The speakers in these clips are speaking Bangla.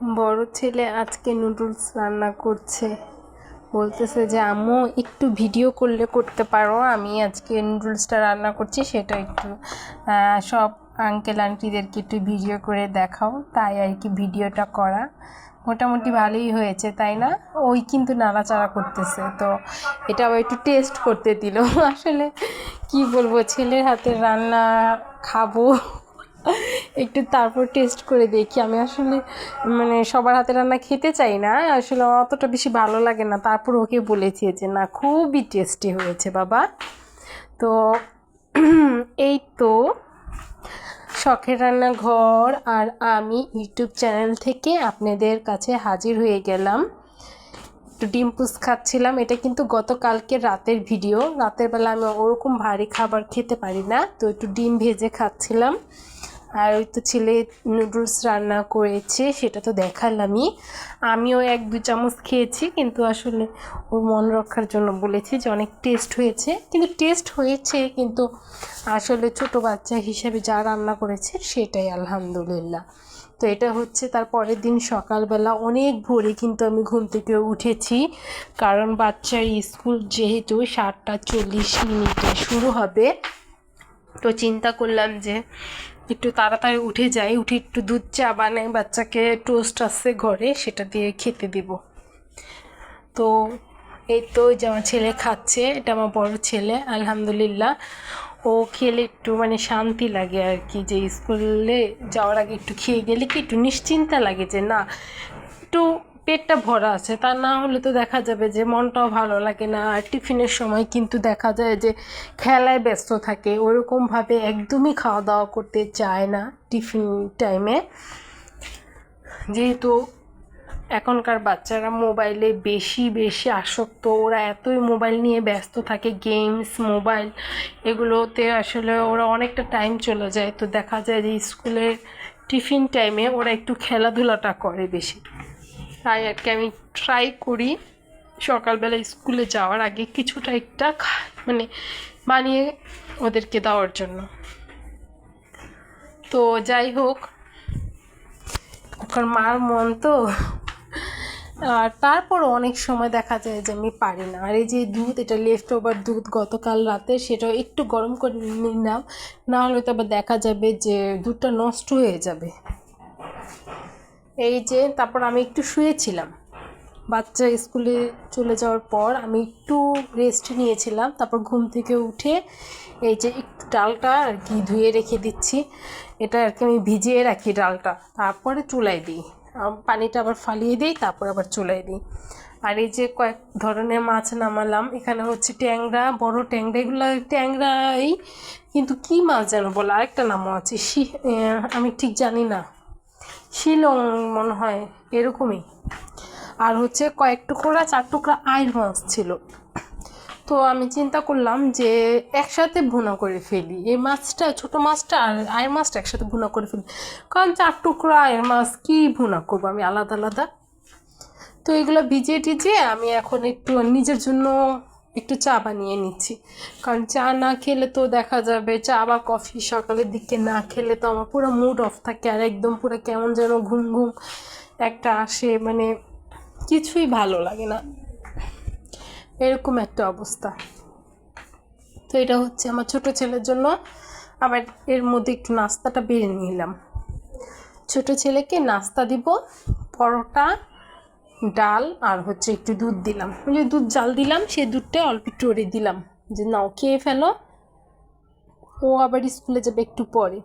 বড় ছেলে আজকে নুডলস রান্না করছে। বলতেছে যে, আম্মু, একটু ভিডিও করলে করতে পারো। আমি আজকে নুডলসটা রান্না করছি, সেটা একটু সব আঙ্কেল আন্টিদেরকে একটু ভিডিও করে দেখাও। তাই আর কি ভিডিওটা করা। মোটামুটি ভালোই হয়েছে, তাই না? ওই কিন্তু নাড়াচাড়া করতেছে। তো এটা আবার একটু টেস্ট করতে দিল। আসলে কি বলব, ছেলের হাতে রান্না খাব। একটু তারপর টেস্ট করে দেখি। আমি আসলে মানে সবার হাতে রান্না খেতে চাই না, আসলে অতটা বেশি ভালো লাগে না। তারপর ওকে বলেছি যে, না, খুবই টেস্টি হয়েছে বাবা। তো এই তো শখের রান্নাঘর আর আমি ইউটিউব চ্যানেল থেকে আপনাদের কাছে হাজির হয়ে গেলাম। একটু ডিম পুস খাচ্ছিলাম। এটা কিন্তু গতকালকে রাতের ভিডিও রাতের বেলা আমি ওরকম ভারী খাবার খেতে পারি না, তো একটু ডিম ভেজে খাচ্ছিলাম। আর ওই তো ছেলে নুডলস রান্না করেছে, সেটা তো দেখালামই। আমিও এক দু চামচ খেয়েছি, কিন্তু আসলে ওর মন রক্ষার জন্য বলেছি যে অনেক টেস্ট হয়েছে। কিন্তু টেস্ট হয়েছে, কিন্তু আসলে ছোট বাচ্চা হিসেবে যা রান্না করেছে, সেটাই আলহামদুলিল্লাহ। তো এটা হচ্ছে তার পরের দিন সকালবেলা। অনেক ভোরে কিন্তু আমি ঘুম থেকে উঠেছি, কারণ বাচ্চার স্কুল যেহেতু সাতটা চল্লিশ মিনিটে শুরু হবে, তো চিন্তা করলাম যে একটু তাড়াতাড়ি উঠে যাই, উঠে একটু দুধ চা বানাই, বাচ্চাকে টোস্ট আছে ঘরে, সেটা দিয়ে খেতে দিব। তো এই তো যে আমার ছেলে খাচ্ছে, এটা আমার বড় ছেলে, আলহামদুলিল্লাহ। ও খেলে একটু মানে শান্তি লাগে আর কি, যে স্কুলে যাওয়ার আগে একটু খেয়ে গেলে কি একটু নিশ্চিন্তা লাগে যে না, একটু পেটটা ভরা আছে, তা না হলে তো দেখা যাবে যে মনটাও ভালো লাগে না। আর টিফিনের সময় কিন্তু দেখা যায় যে খেলায় ব্যস্ত থাকে, ওরকমভাবে একদমই খাওয়া দাওয়া করতে চায় না টিফিন টাইমে। যেহেতু এখনকার বাচ্চারা মোবাইলে বেশি বেশি আসক্ত, ওরা এতই মোবাইল নিয়ে ব্যস্ত থাকে, গেমস, মোবাইল, এগুলোতে আসলে ওরা অনেকটা টাইম চলে যায়। তো দেখা যায় যে স্কুলের টিফিন টাইমে ওরা একটু খেলাধুলাটা করে বেশি। তাই আর কি আমি ট্রাই করি। সকালবেলা স্কুলে যাওয়ার আগে কিছুটা একটা মানে বানিয়ে ওদেরকে দেওয়ার জন্য। তো যাই হোক এখন মার মন তো। আর তারপর অনেক সময় দেখা যায় যে আমি পারি না। আর এই যে দুধ, এটা লেফট ওভার দুধ গতকাল রাতে, সেটাও একটু গরম করে নিলাম। না হলে তো আবার দেখা যাবে যে দুধটা নষ্ট হয়ে যাবে। এই যে তারপর আমি একটু শুয়েছিলাম। বাচ্চা স্কুলে চলে যাওয়ার পর আমি একটু রেস্ট নিয়েছিলাম। তারপর ঘুম থেকে উঠে এই যে একটু ডালটা আর কি ধুয়ে রেখে দিচ্ছি। এটা আর কি আমি ভিজিয়ে রাখি ডালটা। তারপরে চুলাই দিই। পানিটা আবার ফালিয়ে দিই, তারপর আবার চুলাই দিই। আর এই যে কয়েক ধরনের মাছ নামালাম। এখানে হচ্ছে ট্যাংরা, বড় ট্যাংরা, এগুলো ট্যাংরাই। কিন্তু কি মাছ যেন বলে? আরেকটা নামও আছে। শি আমি ঠিক জানি না। শিলং মনে হয়, এরকমই। আর হচ্ছে কয়েক টুকরা, চার টুকরা আয়ের মাছ ছিল। তো আমি চিন্তা করলাম যে একসাথে ভুনা করে ফেলি। এই মাছটা, ছোট মাছটা আর আয়ের মাছটা একসাথে ভুনা করে ফেলি। কারণ চার টুকরা আয়ের মাছ কী ভুনা করব আমি আলাদা আলাদা। তো এগুলো ভিজিয়ে টিজিয়ে আমি এখন একটু নিজের জন্য একটু চা বানিয়ে নিচ্ছি। কারণ চা না খেলে তো দেখা যাবে, চা বা কফি সকালের দিকে না খেলে তো আমার পুরো মুড অফ থাকে আর একদম পুরো কেমন যেন ঘুম ঘুম একটা আসে মানে কিছুই ভালো লাগে না। এরকম একটা অবস্থা। তো এটা হচ্ছে আমার ছোট ছেলের জন্য। আবার এর মধ্যে একটু নাস্তাটা বেড়ে নিলাম। ছোট ছেলেকে নাস্তা দিব, পরোটা ডাল আর হচ্ছে একটু দুধ দিলাম। যে দুধ জাল দিলাম সেই দুধটা অল্প একটু ওরে দিলাম। যে নাও, খেয়ে ফেলো। ও আবার স্কুলে যাবে একটু পরে।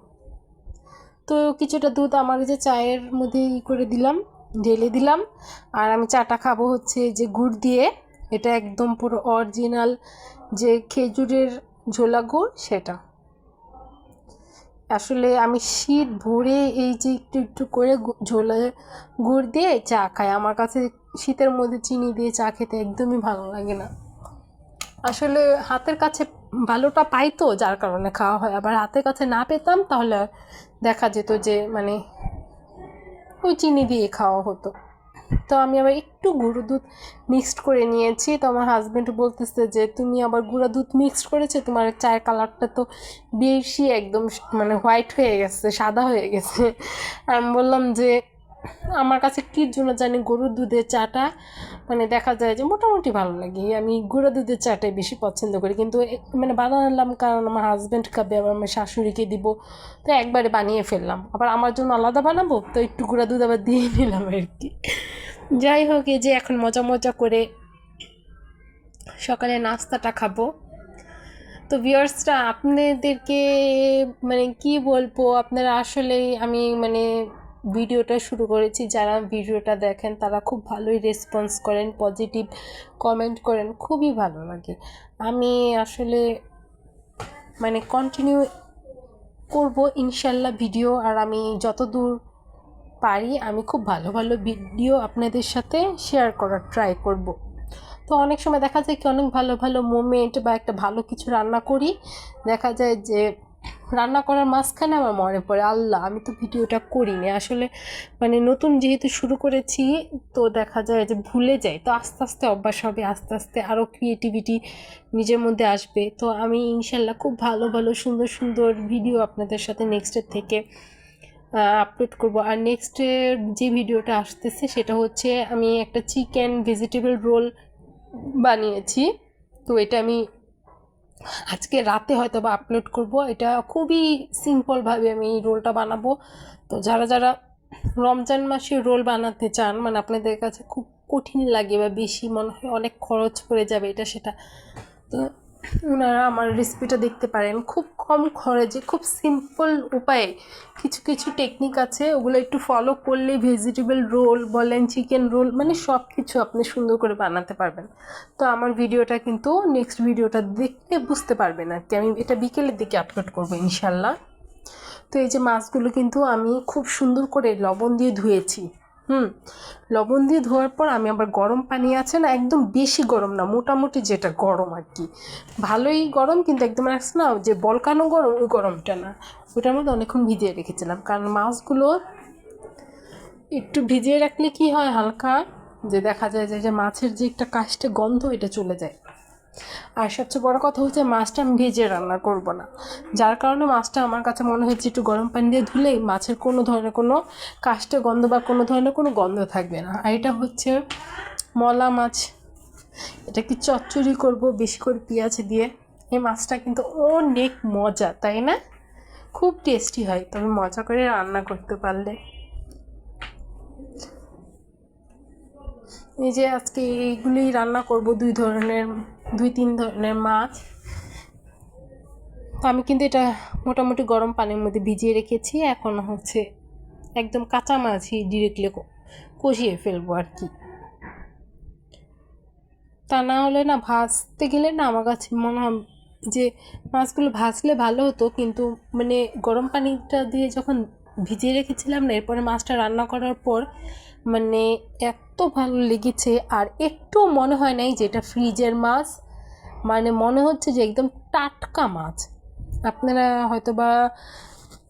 তো কিছুটা দুধ আমার যে চায়ের মধ্যে ই করে দিলাম, ঢেলে দিলাম। আর আমি চাটা খাব হচ্ছে যে গুড় দিয়ে। এটা একদম পুরো অরিজিনাল যে খেজুরের ঝোলা গুড় সেটা। আসলে আমি শীত ভরে এই যে একটু একটু করে ঝোলে, গুড় দিয়ে চা খাই। আমার কাছে শীতের মধ্যে চিনি দিয়ে চা খেতে একদমই ভালো লাগে না। আসলে হাতের কাছে ভালোটা পাই তো, যার কারণে খাওয়া হয়। আবার হাতের কাছে না পেতাম, তাহলে দেখা যেত যে মানে ওই চিনি দিয়ে খাওয়া হতো। তো আমি আবার একটু গুঁড়ো দুধ মিক্সড করে নিয়েছি। তো আমার হাজব্যান্ড বলতেছে যে, তুমি আবার গুঁড়া দুধ মিক্সড করেছে? তোমার চায়ের কালারটা তো বেশি একদম মানে হোয়াইট হয়ে গেছে, সাদা হয়ে গেছে। আমি বললাম যে আমার কাছে কী জন্য জানি গরুর দুধের চাটা মানে দেখা যায় যে মোটামুটি ভালো লাগে। আমি গরুর দুধের চাটাই বেশি পছন্দ করি। কিন্তু মানে বানালাম কারণ আমার হাজব্যান্ড খাবে, আবার আমার শাশুড়িকে দিব, তো একবারে বানিয়ে ফেললাম। আবার আমার জন্য আলাদা বানাবো, তো একটু গুঁড়া দুধ আবার দিয়ে নিলাম আর কি। যাই হোক, এই যে এখন মজা মজা করে সকালে নাস্তাটা খাব। তো ভিউয়ার্সরা আপনাদেরকে মানে কি বলব, আপনারা আসলেই আমি মানে ভিডিওটা শুরু করেছি। যারা ভিডিওটা দেখেন, তারা খুব ভালোই রেসপন্স করেন পজিটিভ কমেন্ট করেন। খুবই ভালো লাগে। আমি আসলে মানে কন্টিনিউ করব ইনশাল্লাহ ভিডিও আর আমি যতদূর পারি আমি খুব ভালো ভালো ভিডিও আপনাদের সাথে শেয়ার করার ট্রাই করব। তো অনেক সময় দেখা যায় কি অনেক ভালো ভালো মোমেন্ট বা একটা ভালো কিছু রান্না করি। দেখা যায় যে রান্না করার মাঝখানে আমার মনে পড়ে, আল্লাহ, আমি তো ভিডিওটা করিনি। আসলে মানে নতুন যেহেতু শুরু করেছি, তো দেখা যায় যে ভুলে যাই। তো আস্তে আস্তে অভ্যাস হবে, আস্তে আস্তে আরও ক্রিয়েটিভিটি নিজের মধ্যে আসবে। তো আমি ইনশাল্লাহ খুব ভালো ভালো, সুন্দর সুন্দর ভিডিও আপনাদের সাথে নেক্সটের থেকে আপলোড করব। আর নেক্সটের যে ভিডিওটা আসতেছে, সেটা হচ্ছে আমি একটা চিকেন ভেজিটেবল রোল বানিয়েছি। তো এটা আমি আজকে রাতে হয়তো বা আপলোড করব। এটা খুবই সিম্পলভাবে আমি এই রোলটা বানাবো। তো যারা যারা রমজান মাসে রোল বানাতে চান মানে আপনাদের কাছে খুব কঠিন লাগে বা বেশি মনে হয় অনেক খরচ পড়ে যাবে এটা, সেটা, তো ওনারা আমার রেসিপিটা দেখতে পারেন। খুব কম খরচে, খুব সিম্পল উপায়ে কিছু কিছু টেকনিক আছে। ওগুলো একটু ফলো করলেই ভেজিটেবল রোল বলেন চিকেন রোল মানে সব কিছু আপনি সুন্দর করে বানাতে পারবেন। তো আমার ভিডিওটা কিন্তু নেক্সট ভিডিওটা দেখলে বুঝতে পারবেন আর কি। আমি এটা বিকেলের দিকে আপলোড করব ইনশাল্লাহ তো এই যে মাছগুলো কিন্তু আমি খুব সুন্দর করে লবণ দিয়ে ধুয়েছি। হুম, লবণ দিয়ে ধোয়ার পর আমি আবার গরম পানি আছে না, একদম বেশি গরম না, মোটামুটি যেটা গরম আর কি। ভালোই গরম কিন্তু একদম আছে না, যে বলকানো গরম, ওই গরমটা না। ওটার মধ্যে অনেকক্ষণ ভিজিয়ে রেখেছিলাম, কারণ মাছগুলো একটু ভিজিয়ে রাখলে কি হয় হালকা, যে দেখা যায় যে মাছের যে একটা কাশটে গন্ধ, এটা চলে যায়। আর সবচেয়ে বড় কথা হচ্ছে মাছটা আমি ভেজে রান্না করব না। যার কারণে মাছটা আমার কাছে মনে হয়েছে একটু গরম পানি দিয়ে ধুলেই মাছের কোনো ধরনের কোনো কাষ্টে গন্ধ বা কোনো ধরনের কোনো গন্ধ থাকবে না। আর এটা হচ্ছে মলা মাছ। এটা কি চচ্চড়ি করব বেশি করে পেঁয়াজ দিয়ে। এই মাছটা কিন্তু অনেক মজা, তাই না? খুব টেস্টি হয়, তবে মজা করে রান্না করতে পারলে। এই যে আজকে এইগুলোই রান্না করব দুই ধরনের। দুই তিন ধরনের মাছ। তো আমি কিন্তু এটা মোটামুটি গরম পানির মধ্যে ভিজিয়ে রেখেছি। এখন হচ্ছে একদম কাঁচা মাছই ডিরেক্টলি কষিয়ে ফেলব আর কি। তা না হলে না ভাজতে গেলে না আমার কাছে মনে হয় যে মাছগুলো ভাজলে ভালো হতো। কিন্তু মানে গরম পানিটা দিয়ে যখন ভিজিয়ে রেখেছিলাম না, এরপরে মাছটা রান্না করার পর মানে এত ভালো লেগেছে আর একটু মনে হয় নাই যে এটা ফ্রিজের মাছ। মানে মনে হচ্ছে যে একদম টাটকা মাছ। আপনারা হয়তো বা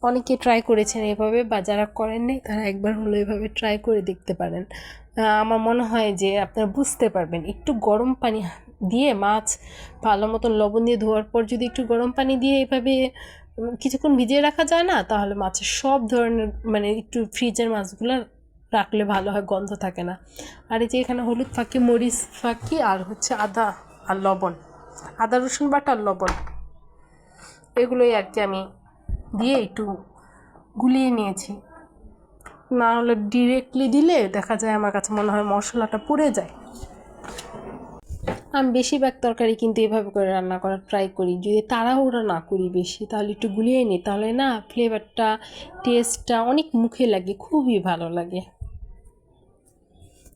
অনেকে ট্রাই করেছেন এভাবে বা যারা করেননি তারা একবার হলো এভাবে ট্রাই করে দেখতে পারেন। আমার মনে হয় যে আপনারা বুঝতে পারবেন, একটু গরম পানি দিয়ে মাছ ভালো মতন লবণ দিয়ে ধোয়ার পর যদি একটু গরম পানি দিয়ে এভাবে কিছুক্ষণ ভিজিয়ে রাখা যায় না, তাহলে মাছের সব ধরনের মানে একটু ফ্রিজের মাছগুলো রাখলে ভালো হয়, গন্ধ থাকে না। আর এই যে এখানে হলুদ ফাঁকি, মরিচ ফাঁকি, আর হচ্ছে আদা আর লবণ। আদা, রসুন বাটা আর লবণ। এগুলোই আর কি আমি দিয়ে একটু গুলিয়ে নিয়েছি। না হলে ডিরেক্টলি দিলে দেখা যায় আমার কাছে মনে হয় মশলাটা পুড়ে যায়। আমি বেশিরভাগ তরকারি কিন্তু এভাবে করে রান্না করার ট্রাই করি। যদি তাড়াহুড়া না করি বেশি, তাহলে একটু গুলিয়ে নিই। তাহলে না ফ্লেভারটা টেস্টটা অনেক মুখে লাগে, খুবই ভালো লাগে।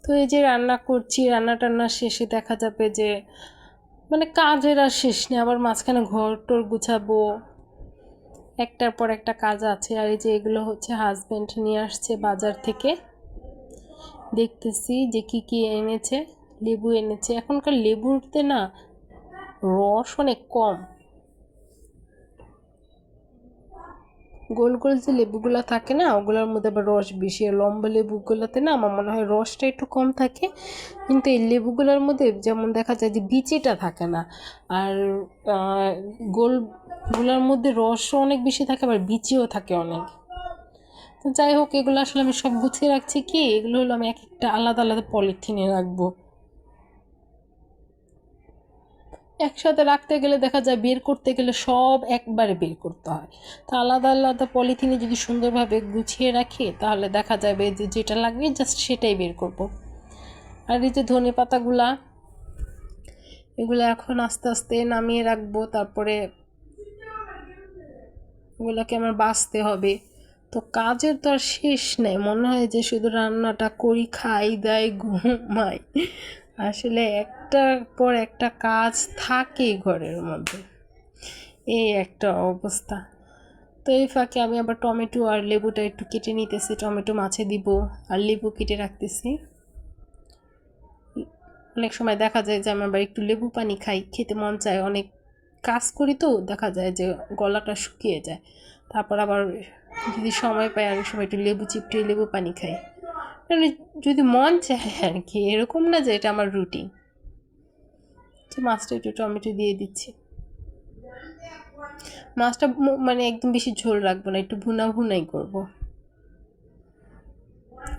তো এই যে রান্না করছি রান্না টান্না শেষে দেখা যাবে যে মানে কাজের আর শেষ নেই। আবার মাঝখানে ঘর টর গুছাবো। একটার পর একটা কাজ আছে। আর এই যে এগুলো হচ্ছে হাজব্যান্ড নিয়ে আসছে বাজার থেকে। দেখতেছি যে কি কি এনেছে। লেবু এনেছে। এখনকার লেবুতে না রস অনেক কম। গোল গোল যে লেবুগুলো থাকে না, ওগুলোর মধ্যে আবার রস বেশি লম্বা লেবুগুলোতে না আমার মনে হয় রসটা একটু কম থাকে। কিন্তু এই লেবুগুলোর মধ্যে যেমন দেখা যায় যে বিচিটা থাকে না, আর গোলগুলোর মধ্যে রসও অনেক বেশি থাকে, আবার বিচিও থাকে অনেক। তো যাই হোক, এগুলো আসলে আমি সব গুছিয়ে রাখছি কি, এগুলো হলো আমি এক একটা আলাদা আলাদা পলিথিনে রাখব। একসাথে রাখতে গেলে দেখা যায় বের করতে গেলে সব একবারে বের করতে হয়। তো আলাদা আলাদা পলিথিনে যদি সুন্দরভাবে গুছিয়ে রাখি, তাহলে দেখা যাবে যে যেটা লাগবে জাস্ট সেটাই বের করব। আর এই যে ধনে পাতাগুলা, এগুলো এখন আস্তে আস্তে নামিয়ে রাখব, তারপরে এগুলোকে আমার বাঁচতে হবে। তো কাজের তো আর শেষ নেই, মনে হয় যে শুধু রান্নাটা করি, খাই দেয় ঘুমাই। আসলে একটার পর একটা কাজ থাকে ঘরের মধ্যে। এই একটা অবস্থা। তো এই ফাঁকে আমি আবার টমেটো আর লেবুটা একটু কেটে নিতেছি, টমেটো মাছে দিব আর লেবু কেটে রাখতেছি। অনেক সময় দেখা যায় যে আমি আবার একটু লেবু পানি খাই, খেতে মন চায়, অনেক কাজ করি তো দেখা যায় যে গলাটা শুকিয়ে যায়। তারপর আবার যদি সময় পাই, অনেক সময় একটু লেবু চিপটে লেবু পানি খাই। মানে যদি মন চায় আর কি, এরকম না যে এটা আমার রুটিন তো মাছটা একটু টমেটো দিয়ে দিচ্ছি। মাছটা মানে একদম বেশি ঝোল রাখব না, একটু ভুনা ভুনাই করব।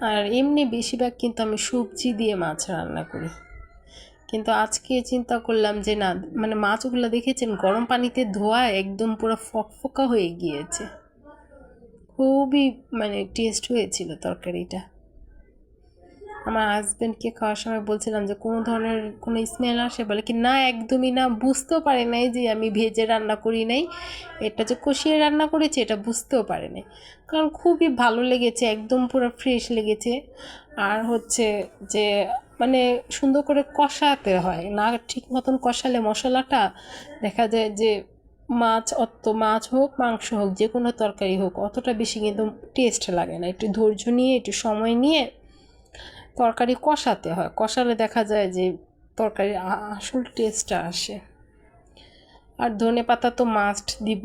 আর এমনি বেশিরভাগ কিন্তু আমি সবজি দিয়ে মাছ রান্না করি। কিন্তু আজকে চিন্তা করলাম যে না মানে মাছগুলো দেখেছেন, গরম পানিতে ধোয়া একদম পুরো ফকফকা হয়ে গিয়েছে। খুবই মানে টেস্ট হয়েছিল তরকারিটা। আমার হাজব্যান্ডকে খাওয়ার সময় বলছিলাম যে কোনো ধরনের কোনো স্মেল আসে বলে কি, না, একদমই না, বুঝতেও পারে নাই যে আমি ভেজে রান্না করি নাই। এটা যে কষিয়ে রান্না করেছি, এটা বুঝতেও পারে নাই। কারণ খুবই ভালো লেগেছে, একদম পুরো ফ্রেশ লেগেছে। আর হচ্ছে যে মানে সুন্দর করে কষাতে হয়। না, ঠিক মতন কষালে মশলাটা দেখা যায় যে মাছ, অত মাছ হোক, মাংস হোক, যে কোনো তরকারি হোক, অতটা বেশি কিন্তু টেস্ট লাগে না। একটু ধৈর্য নিয়ে, একটু সময় নিয়ে তরকারি কষাতে হয়। কষালে দেখা যায় যে তরকারির আসল টেস্টটা আসে। আর ধনে পাতা তো মাস্ট দিব।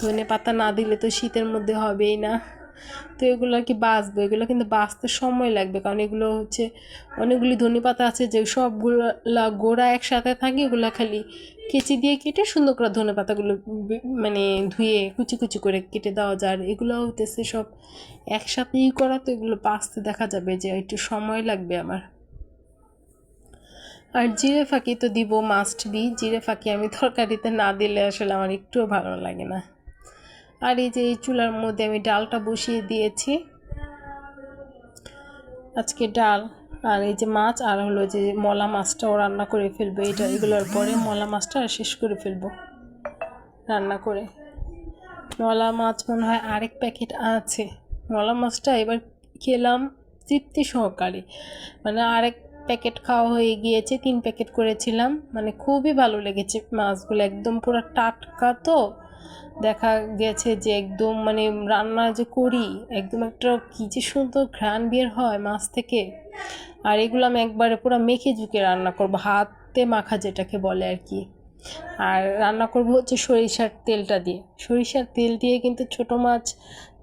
ধনে পাতা না দিলে তো শীতের মধ্যে হবেই না। তো এগুলো আর কি বাঁচবে। এগুলো কিন্তু বাঁচতে সময় লাগবে। কারণ এগুলো হচ্ছে অনেকগুলি ধনে পাতা আছে যে সবগুলো গোড়া একসাথে থাকে, এগুলো খালি কেচি দিয়ে কেটে সুন্দর করে ধনে পাতাগুলো মানে ধুয়ে কুচি কুচি করে কেটে দেওয়া যায়। আর এগুলো হইতেছে সব একসাথেই করা তো এগুলো বাঁচতে দেখা যাবে যে একটু সময় লাগবে আমার। আর জিরে ফাঁকি তো দিব মাস্ট বি জিরে ফাঁকি আমি তরকারিতে না দিলে আসলে আমার একটুও ভালো লাগে না। আর এই যে এই চুলার মধ্যে আমি ডালটা বসিয়ে দিয়েছি। আজকে ডাল আর এই যে মাছ আর হলো যে মলা মাছটাও রান্না করে ফেলব, এটা এগুলোর পরে মলা মাছটা শেষ করে ফেলব রান্না করে। মলা মাছ মনে হয় আরেক প্যাকেট আছে। মলা মাছটা এবার খেলাম তৃপ্তি সহকারে। মানে আরেক প্যাকেট খাওয়া হয়ে গিয়েছে, তিন প্যাকেট করেছিলাম। মানে খুবই ভালো লেগেছে মাছগুলো, একদম পুরো টাটকা তো। দেখা গেছে যে একদম মানে রান্না যে করি, একদম একটা কী যে সুন্দর ঘ্রাণ বের হয় মাছ থেকে। আর এগুলো আমি একবারে পুরো মেখে ঝুঁকে রান্না করব, হাতে মাখা যেটাকে বলে আর কি। আর রান্না করব হচ্ছে সরিষার তেলটা দিয়ে। সরিষার তেল দিয়ে কিন্তু ছোট মাছ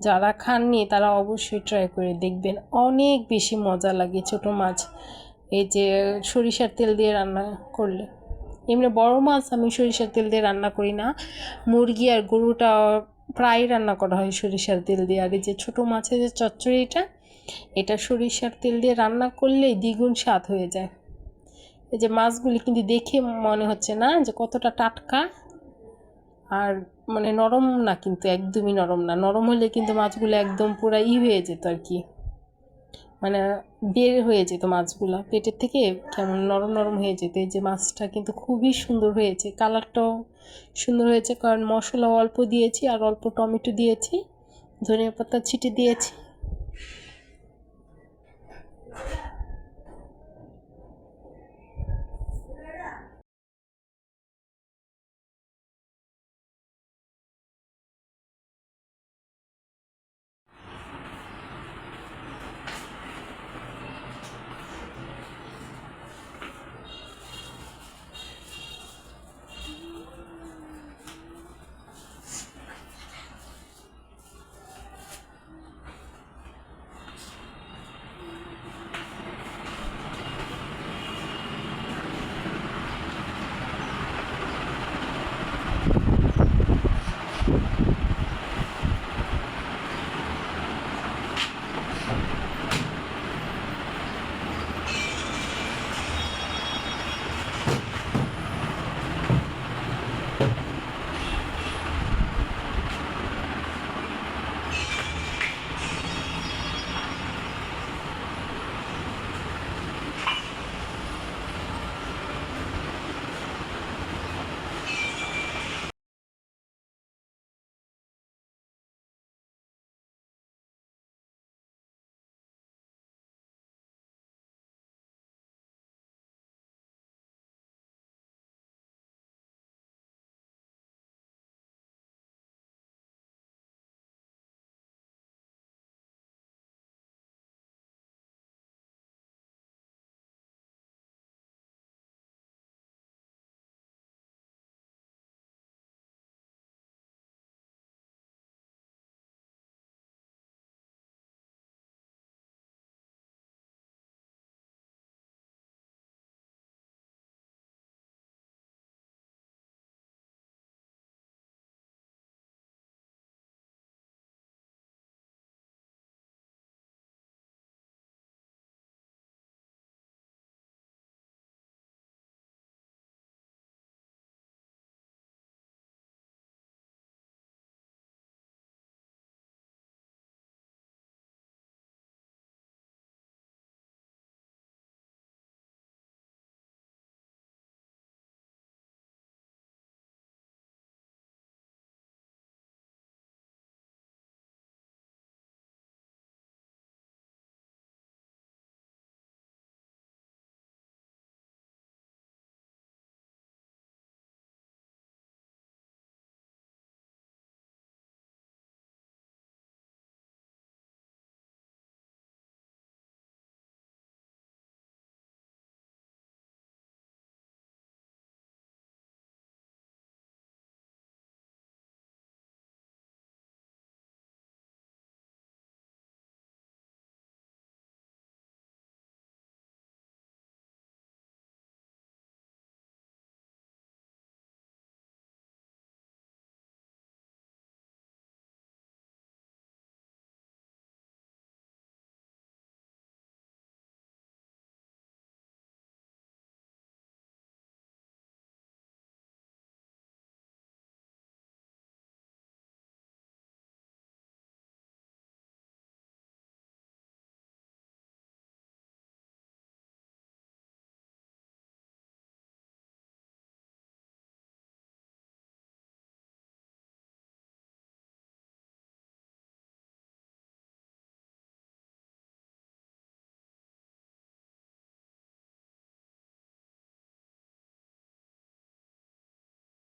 যারা খাননি তারা অবশ্যই ট্রাই করে দেখবেন। অনেক বেশি মজা লাগে ছোট মাছ, এই যে সরিষার তেল দিয়ে রান্না করলে। এমনি বড় মাছ আমি সরিষার তেল দিয়ে রান্না করি না। মুরগি আর গরুটা প্রায় রান্না করা হয় সরিষার তেল দিয়ে। আর এই যে ছোটো মাছের যে চচ্চড়িটা এটা সরিষার তেল দিয়ে রান্না করলেই দ্বিগুণ স্বাদ হয়ে যায়। এই যে মাছগুলি কিন্তু দেখে মনে হচ্ছে না যে কতটা টাটকা আর মানে নরম না কিন্তু, একদমই নরম না। নরম হলে কিন্তু মাছগুলো একদম পুরো ই হয়ে যেত আর কি। মানে বের হয়ে যেত মাছগুলো। পেটের থেকে কেমন নরম নরম হয়ে যেত। এই যে মাছটা কিন্তু খুবই সুন্দর হয়েছে। কালারটাও সুন্দর হয়েছে কারণ মশলা অল্প দিয়েছি আর অল্প টমেটো দিয়েছি, ধনিয়া পাতা ছিটে দিয়েছি। Yeah.